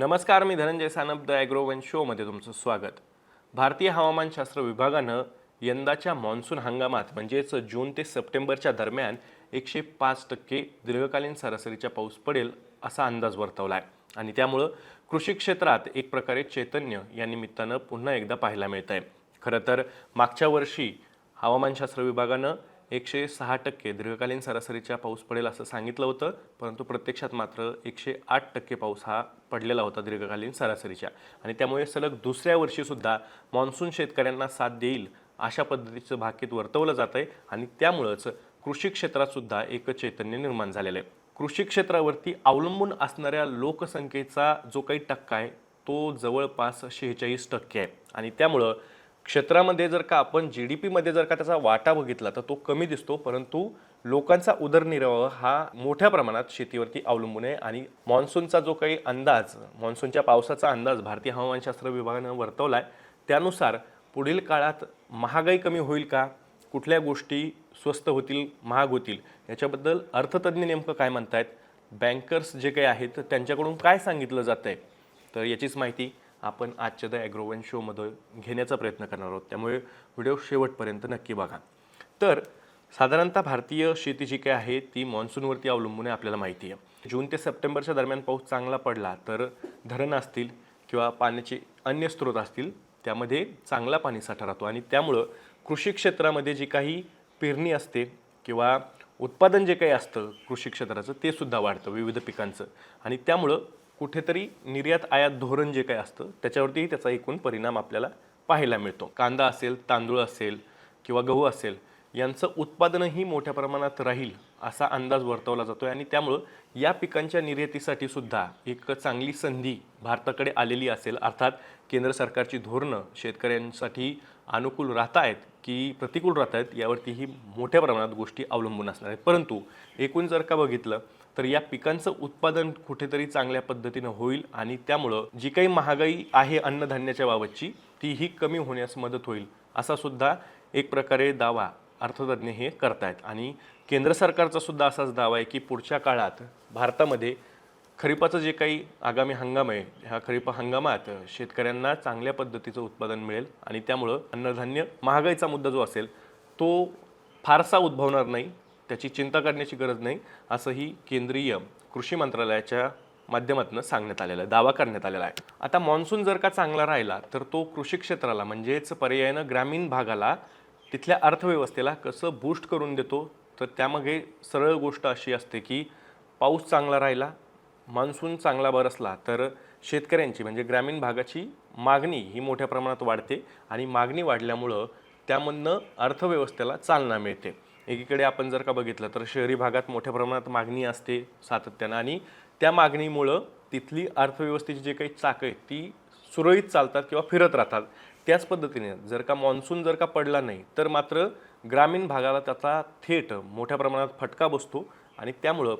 नमस्कार मी धनंजय सानप द ॲग्रोवन शोमध्ये तुमचं स्वागत. भारतीय हवामानशास्त्र विभागानं यंदाच्या मान्सून हंगामात म्हणजेच जून ते सप्टेंबरच्या दरम्यान एकशे पाच टक्के दीर्घकालीन सरासरीचा पाऊस पडेल असा अंदाज वर्तवला आहे आणि त्यामुळं कृषी क्षेत्रात एक प्रकारे चैतन्य या निमित्तानं पुन्हा एकदा पाहायला मिळत आहे खरं तर मागच्या वर्षी हवामानशास्त्र विभागानं एकशे सहा टक्के दीर्घकालीन सरासरीचा पाऊस पडेल असं सांगितलं होतं परंतु प्रत्यक्षात मात्र एकशे आठ टक्के पाऊस हा पडलेला होता दीर्घकालीन सरासरीच्या. आणि त्यामुळे सलग दुसऱ्या वर्षीसुद्धा मान्सून शेतकऱ्यांना साथ देईल अशा पद्धतीचं भाकीत वर्तवलं जात आहे आणि त्यामुळंच कृषी क्षेत्रातसुद्धा एक चैतन्य निर्माण झालेलं आहे. कृषी क्षेत्रावरती अवलंबून असणाऱ्या लोकसंख्येचा जो काही टक्का आहे तो जवळपास शेहेचाळीस टक्के आहे. आणि त्यामुळं क्षेत्रामध्ये जर का आपण जी डी पीमध्ये जर का त्याचा वाटा बघितला तर तो कमी दिसतो परंतु लोकांचा उदरनिर्वाह हा मोठ्या प्रमाणात शेतीवरती अवलंबून आहे आणि मान्सूनचा जो काही अंदाज मान्सूनच्या पावसाचा अंदाज भारतीय हवामानशास्त्र विभागानं वर्तवला आहे त्यानुसार पुढील काळात महागाई कमी होईल का? कुठल्या गोष्टी स्वस्त होतील महाग होतील? याच्याबद्दल अर्थतज्ज्ञ नेमकं काय म्हणतायत? बँकर्स जे काही आहेत त्यांच्याकडून काय सांगितलं जातं आहे तर याचीच माहिती आपण आजच्या द ॲग्रोवन शोमध्ये घेण्याचा प्रयत्न करणार आहोत. त्यामुळे व्हिडिओ शेवटपर्यंत नक्की बघा. तर साधारणतः भारतीय शेती जी काही आहे ती मान्सूनवरती अवलंबून आहे आपल्याला माहिती आहे. जून ते सप्टेंबरच्या दरम्यान पाऊस चांगला पडला तर धरण असतील किंवा पाण्याचे अन्य स्रोत असतील त्यामध्ये चांगला पाणीसाठा राहतो. आणि त्यामुळं कृषी क्षेत्रामध्ये जी काही पेरणी असते किंवा उत्पादन जे काही असतं कृषी क्षेत्राचं ते सुद्धा वाढतं विविध पिकांचं. आणि त्यामुळं कुठेतरी निर्यात आयात धोरण जे काही असतं त्याच्यावरतीही त्याचा एकूण परिणाम आपल्याला पाहायला मिळतो. कांदा असेल तांदूळ असेल किंवा गहू असेल यांचं उत्पादनही मोठ्या प्रमाणात राहील असा अंदाज वर्तवला जातो आहे आणि त्यामुळं या पिकांच्या निर्यातीसाठी सुद्धा एक चांगली संधी भारताकडे आलेली असेल. अर्थात केंद्र सरकारची धोरणं शेतकऱ्यांसाठी अनुकूल राहत आहेत की प्रतिकूल राहत आहेत यावरतीही मोठ्या प्रमाणात गोष्टी अवलंबून असणार आहेत. परंतु एकूण जर का बघितलं तर या पिकांचं उत्पादन कुठेतरी चांगल्या पद्धतीनं होईल आणि त्यामुळं जी काही महागाई आहे अन्नधान्याच्या बाबतची तीही कमी होण्यास मदत होईल असा सुद्धा एक प्रकारे दावा अर्थतज्ज्ञ हे करतायत. आणि केंद्र सरकारचा सुद्धा असाच दावा आहे की पुढच्या काळात भारतामध्ये खरीपाचं जे काही आगामी हंगाम आहे ह्या खरीप हंगामात शेतकऱ्यांना चांगल्या पद्धतीचं उत्पादन मिळेल आणि त्यामुळं अन्नधान्य महागाईचा मुद्दा जो असेल तो फारसा उद्भवणार नाही. त्याची चिंता करण्याची गरज नाही असंही केंद्रीय कृषी मंत्रालयाच्या माध्यमातून सांगण्यात आलेलं आहे दावा करण्यात आलेला आहे. आता मान्सून जर का चांगला राहिला तर तो कृषी क्षेत्राला म्हणजेच पर्यायानं ग्रामीण भागाला तिथल्या अर्थव्यवस्थेला कसं बूस्ट करून देतो तर त्यामागे सरळ गोष्ट अशी असते की पाऊस चांगला राहिला मान्सून चांगला बरसला तर शेतकऱ्यांची म्हणजे ग्रामीण भागाची मागणी ही मोठ्या प्रमाणात वाढते आणि मागणी वाढल्यामुळं त्यामधनं अर्थव्यवस्थेला चालना मिळते. एकीकडे आपण जर का बघितलं तर शहरी भागात मोठ्या प्रमाणात मागणी असते सातत्यानं. आणि त्या मागणीमुळं तिथली अर्थव्यवस्थेची जे काही चाकं आहेत ती सुरळीत चालतात किंवा फिरत राहतात. त्याच पद्धतीने जर का मान्सून जर का पडला नाही तर मात्र ग्रामीण भागाला त्याचा थेट मोठ्या प्रमाणात फटका बसतो आणि त्यामुळं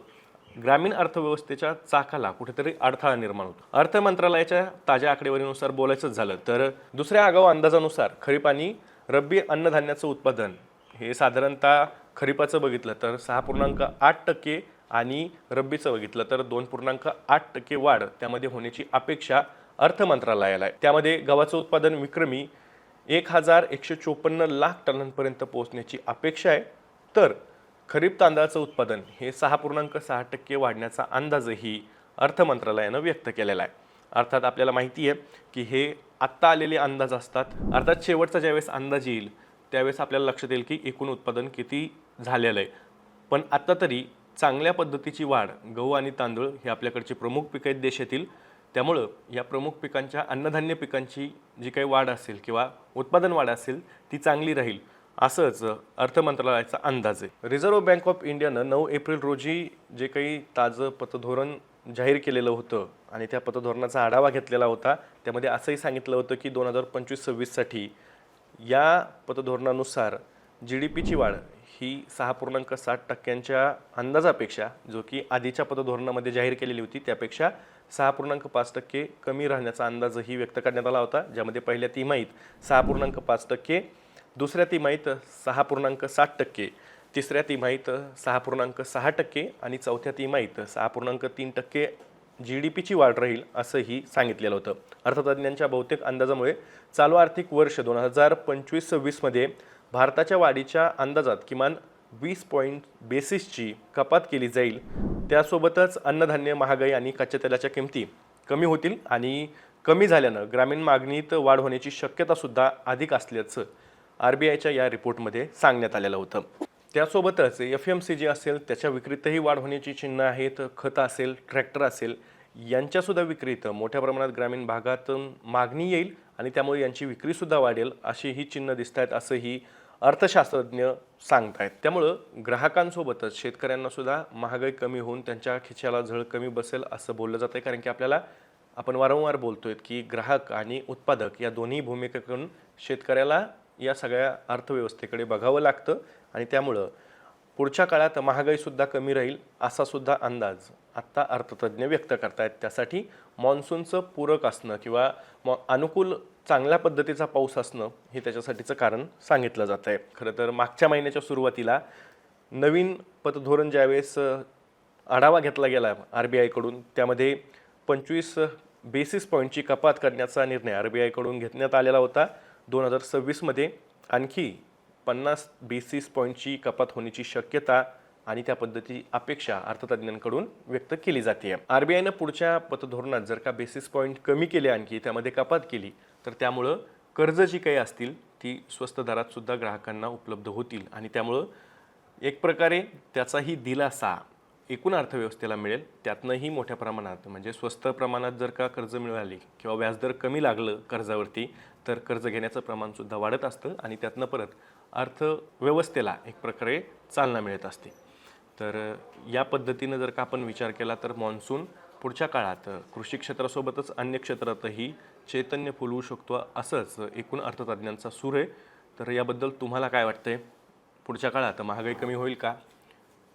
ग्रामीण अर्थव्यवस्थेच्या चाकाला कुठेतरी अडथळा निर्माण होतो. अर्थ मंत्रालयाच्या ताज्या आकडेवारीनुसार बोलायचंच झालं तर दुसऱ्या आगाऊ अंदाजानुसार खरीप आणि रब्बी अन्नधान्याचं उत्पादन हे साधारणतः खरीपाचं बघितलं तर सहा पूर्णांक आठ टक्के आणि रब्बीचं बघितलं तर दोन पूर्णांक आठ टक्के वाढ त्यामध्ये होण्याची अपेक्षा अर्थ मंत्रालयाला आहे. त्यामध्ये गव्हाचं उत्पादन विक्रमी एक हजार एकशे चोपन्न लाख टनांपर्यंत पोहोचण्याची अपेक्षा आहे. तर खरीप तांदळाचं उत्पादन हे सहा पूर्णांक सहा टक्के वाढण्याचा अंदाजही अर्थ मंत्रालयानं व्यक्त केलेला आहे. अर्थात आपल्याला माहिती आहे की हे आत्ता आलेले अंदाज असतात. अर्थात शेवटचा ज्यावेळेस अंदाज येईल त्यावेळेस आपल्याला लक्षात येईल की एकूण उत्पादन किती झालेलं आहे. पण आत्ता तरी चांगल्या पद्धतीची वाढ गहू आणि तांदूळ हे आपल्याकडचे प्रमुख पिकं आहेत देशातील त्यामुळं या प्रमुख पिकांच्या अन्नधान्य पिकांची जी काही वाढ असेल किंवा उत्पादन वाढ असेल ती चांगली राहील असंच अर्थ मंत्रालयाचा अंदाज आहे. रिझर्व्ह बँक ऑफ इंडियानं नऊ एप्रिल रोजी जे काही ताजं पतधोरण जाहीर केलेलं होतं आणि त्या पतधोरणाचा आढावा घेतलेला होता त्यामध्ये असंही सांगितलं होतं की दोन हजार पंचवीस सव्वीससाठी या पतधोरणानुसार जी डी पीची वाढ ही सहा पूर्णांक सात टक्क्यांच्या अंदाजापेक्षा जो की आधीच्या पतधोरणामध्ये जाहीर केलेली होती त्यापेक्षा सहा पूर्णांक पाच टक्के कमी राहण्याचा अंदाजही व्यक्त करण्यात आला होता. ज्यामध्ये पहिल्या तिमाहीत सहा पूर्णांक पाच टक्के दुसऱ्या तिमाहीत सहा पूर्णांक सात टक्के तिसऱ्या तिमाहीत सहा पूर्णांक सहा टक्के आणि चौथ्या तिमाहीत सहा पूर्णांक तीन टक्के जी डी पीची वाढ राहील असंही सांगितलेलं होतं. अर्थतज्ज्ञांच्या बहुतेक अंदाजामुळे चालू आर्थिक वर्ष दोन हजार पंचवीस सव्वीसमध्ये भारताच्या वाढीच्या अंदाजात किमान वीस पॉईंट बेसिसची कपात केली जाईल. त्यासोबतच अन्नधान्य महागाई आणि कच्च्या तेलाच्या किमती कमी होतील आणि कमी झाल्यानं ग्रामीण मागणीत वाढ होण्याची शक्यतासुद्धा अधिक असल्याचं आर बी आयच्या या रिपोर्टमध्ये सांगण्यात आलेलं होतं. त्यासोबतच एफ एम सी जी असेल त्याच्या विक्रीतही वाढ होण्याची चिन्ह आहेत खतं असेल ट्रॅक्टर असेल यांच्यासुद्धा विक्रीत मोठ्या प्रमाणात ग्रामीण भागातून मागणी येईल आणि त्यामुळे यांची विक्रीसुद्धा वाढेल अशी ही चिन्ह दिसत आहेत असंही अर्थशास्त्रज्ञ सांगतायत. त्यामुळं ग्राहकांसोबतच शेतकऱ्यांनासुद्धा महागाई कमी होऊन त्यांच्या खिशाला झळ कमी बसेल असं बोललं जातं आहे कारण की आपल्याला आपण वारंवार बोलतोय की ग्राहक आणि उत्पादक या दोन्ही भूमिकेकडून शेतकऱ्याला या सगळ्या अर्थव्यवस्थेकडे बघावं लागतं आणि त्यामुळं पुढच्या काळात महागाईसुद्धा कमी राहील असासुद्धा अंदाज आत्ता अर्थतज्ज्ञ व्यक्त करतायत. त्यासाठी मान्सूनचं पूरक असणं किंवा मॉ अनुकूल चांगल्या पद्धतीचा पाऊस असणं हे त्याच्यासाठीचं कारण सांगितलं जात आहे खरं तर मागच्या महिन्याच्या सुरुवातीला नवीन पतधोरण ज्यावेळेस आढावा घेतला गेला आर बी आयकडून त्यामध्ये पंचवीस बेसिस पॉईंटची कपात करण्याचा निर्णय आर बी आयकडून घेतण्यात आलेला होता. दोन हजार सव्वीसमध्ये आणखी पन्नास बेसिस पॉईंटची कपात होण्याची शक्यता आणि त्या पद्धती अपेक्षा अर्थतज्ज्ञांकडून व्यक्त केली जाते. आर बी आयनं पुढच्या पतधोरणात जर का बेसिस पॉईंट कमी केले आणखी त्यामध्ये कपात केली तर त्यामुळं कर्ज जी काही असतील ती स्वस्त दरात सुद्धा ग्राहकांना उपलब्ध होतील. आणि त्यामुळं एक प्रकारे त्याचाही दिलासा एकूण अर्थव्यवस्थेला मिळेल त्यातनंही मोठ्या प्रमाणात म्हणजे स्वस्त प्रमाणात जर का कर्ज मिळाली किंवा व्याजदर कमी लागलं कर्जावरती तर कर्ज घेण्याचं प्रमाणसुद्धा वाढत असतं आणि त्यातनं परत अर्थव्यवस्थेला एक प्रकारे चालना मिळत असते. तर या पद्धतीनं जर का आपण विचार केला तर मान्सून पुढच्या काळात कृषी क्षेत्रासोबतच अन्य क्षेत्रातही चैतन्य फुलवू शकतो असंच एकूण अर्थतज्ज्ञांचा सूर आहे. तर याबद्दल तुम्हाला काय वाटतंय? पुढच्या काळात महागाई कमी होईल का?